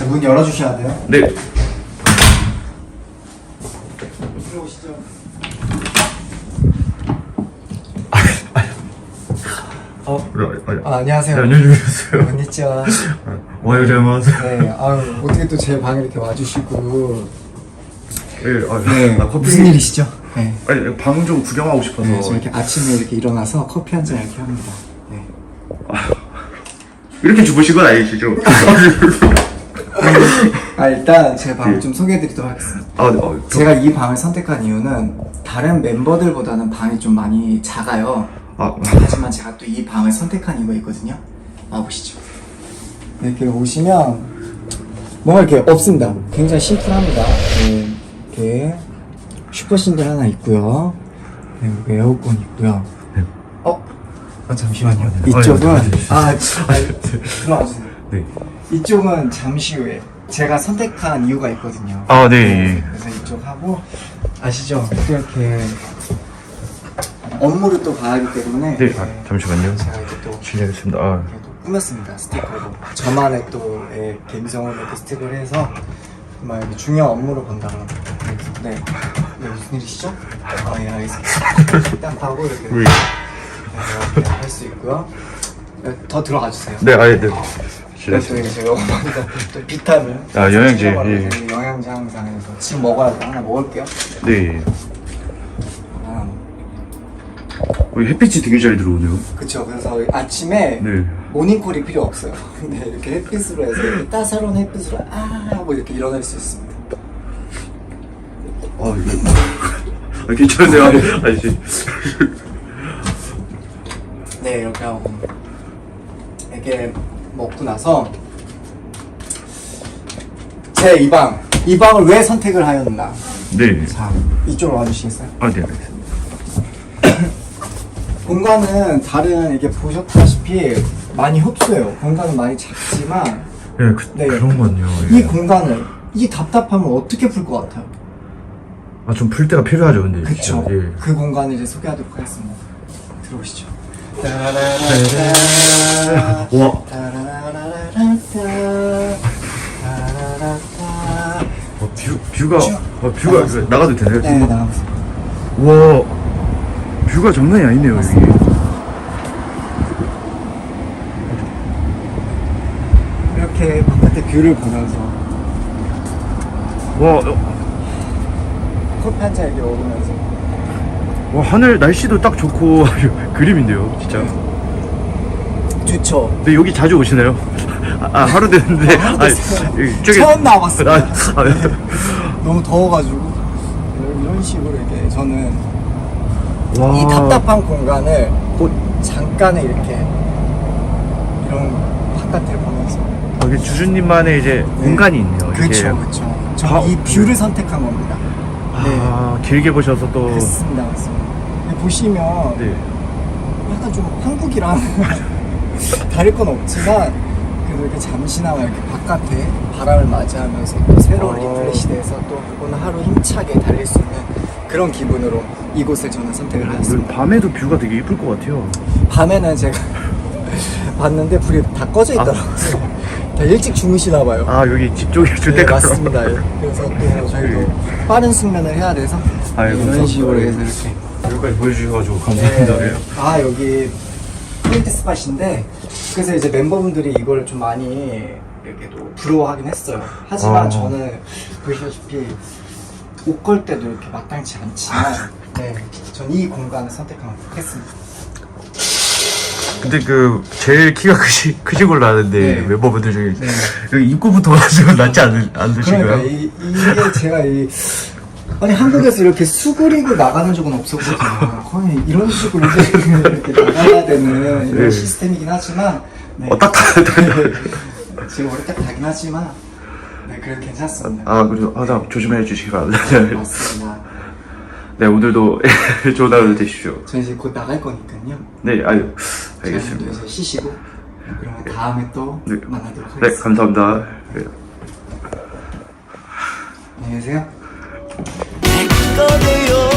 자, 문 열어주셔야 돼요. 네. 들어오시죠. 어, 아, 안녕하세요. 네, 안녕히 계세요. 안녕하세요. 오하요자마스. 네, 아유, 어떻게 또 제 방에 이렇게 와주시고. 네, 아, 네, 나 커피. 무슨 일이시죠? 네. 아니 방 좀 구경하고 싶어서. 네, 저 이렇게 아침에 이렇게 일어나서 커피 한 잔 이렇게 합니다. 네. 이렇게 주무신 건 아니시죠? 아, 일단 제 방을 네. 좀 소개해드리도록 하겠습니다. 아, 네, 어, 저, 제가 이 방을 선택한 이유는 다른 멤버들보다는 방이 좀 많이 작아요. 아, 하지만 제가 또 이 방을 선택한 이유가 있거든요. 와보시죠. 네, 이렇게 오시면 뭔가 이렇게 없습니다. 굉장히 심플합니다. 네, 이렇게 슈퍼싱글 하나 있고요. 네, 여기 에어컨 있고요. 어? 아, 잠시만요. 네. 이쪽은 아, 네, 네. 아, 지- 아, 들어와주세요. 네. 이쪽은 잠시 후에 제가 선택한 이유가 있거든요. 아, 네. 그래서 이쪽 하고 아시죠? 또 이렇게 업무를 또 봐야 하기 때문에 네, 아, 잠시만요. 제가 이렇게 또 실례하겠습니다. 아, 이렇게 또 꾸몄습니다 스티커로 저만의 또 예, 감성을 이렇게 스티커를 해서 막 이렇게 중요한 업무를 본다면 네. 네 무슨 일이시죠? 아예 알겠습니다 일단 하고 이렇게. 네, 할수 있고요 네, 더 들어가 주세요 네, 아, 네. 이제 제가 어머니가 또 비타민 아, 영양제, 챙겨가지고 예. 영양제 항상 해서 지금 먹어야 돼 하나 먹을게요 네. 아, 우리 햇빛이 되게 잘 들어오네요. 그쵸 그래서 아침에 네. 모닝콜이 필요 없어요 근데 이렇게 햇빛으로 해서 이렇게 따사로운 햇빛으로 아 하고 이렇게 일어날 수 있습니다 아, 이거. 아, 괜찮으세요? 아니, 아니, 씨. 네 이렇게 하고 이렇게 먹고 나서 제 이 방 이 방을 왜 선택을 하였나 네. 자 이쪽으로 와주시겠어요? 아, 네, 알겠습니다. 공간은 다른 이게 보셨다시피 많이 흡수해요 공간은 많이 작지만 네, 그, 네. 그런 거 같네요. 이 예. 공간을 이 답답함을 어떻게 풀 것 같아요? 아, 좀 풀 때가 필요하죠, 근데. 그쵸. 진짜. 예. 그 공간을 이제 소개하도록 하겠습니다. 들어오시죠. 와. 뷰, 뷰가, 어, 뷰가, 나가세요. 나가도 되나요? 네, 나가보세요. 와, 뷰가 장난이 아니네요, 여기. 이렇게 바깥에 뷰를 보면서 와, 어, 커피 한잔 이렇게 먹으면서 와, 하늘, 날씨도 딱 좋고, 그림인데요, 진짜. 좋죠. 근데 여기 자주 오시나요? 아, 아, 하루 됐는데. 됐어요. 여기 처음 나와봤어요. 아, 아, 네. 너무 더워가지고 이런 식으로 이렇게 저는 와. 이 답답한 공간을 곧 잠깐의 이렇게 이런 바깥을 보면서 여기 주주님만의 이제 공간이 있네요. 그렇죠, 그렇죠. 아, 저이 뷰를 선택한 겁니다. 아, 길게 보셔서 또. 그렇습니다, 맞습니다. 보시면 네. 약간 좀 한국이랑 다를 건 없지만 그래도 이렇게 잠시나마 이렇게 바깥에 바람을 맞이하면서 또 새로운 어. 리프레시돼서 또 오늘 하루 힘차게 달릴 수 있는 그런 기분으로 이곳을 저는 선택을 여기 하였습니다. 밤에도 뷰가 되게 이쁠 것 같아요. 밤에는 제가 봤는데 불이 다 꺼져 있더라고요. 다 일찍 주무시나 봐요. 아, 여기 집 쪽에 네, 주택가. 맞습니다. 예. 그래서 또 저희도 빠른 숙면을 해야 돼서 아유, 이런. 식으로 해서 이렇게 여기까지 보여주셔가지고 감사합니다. 네. 아 여기 포인트 스팟인데 그래서 이제 멤버분들이 이걸 좀 많이 이렇게 또 부러워하긴 했어요. 하지만 아. 저는 보시다시피 옷 걸 때도 이렇게 마땅치 않지만 네, 전 이 공간을 선택했습니다. 근데 그 제일 키가 크시 크신 걸로 아는데 네. 멤버분들 중에 네. 여기 입구부터 가지고 낫지 않으, 않으신가요? 그러니까 이, 이게 제가 이 아니 한국에서 이렇게 수그리고 나가는 적은 없었거든요. 거의 이런 식으로 이제 이렇게 나가야 되는 이런 네. 시스템이긴 하지만 네. 어, 딱 다, 다, 지금 어릴 때 다긴 하지만 네 그래도 괜찮습니다. 아, 그래서 항상 조심해 주시기 바랍니다. 맞습니다. 네, 오늘도 좋은 하루 되십시오. 저 이제 곧 나갈 거니까요. 네, 아유, 알겠습니다. 이제 쉬시고 그러면 다음에 또 네. 만나도록 네, 하겠습니다. 감사합니다. 네. 안녕히 계세요. 거예요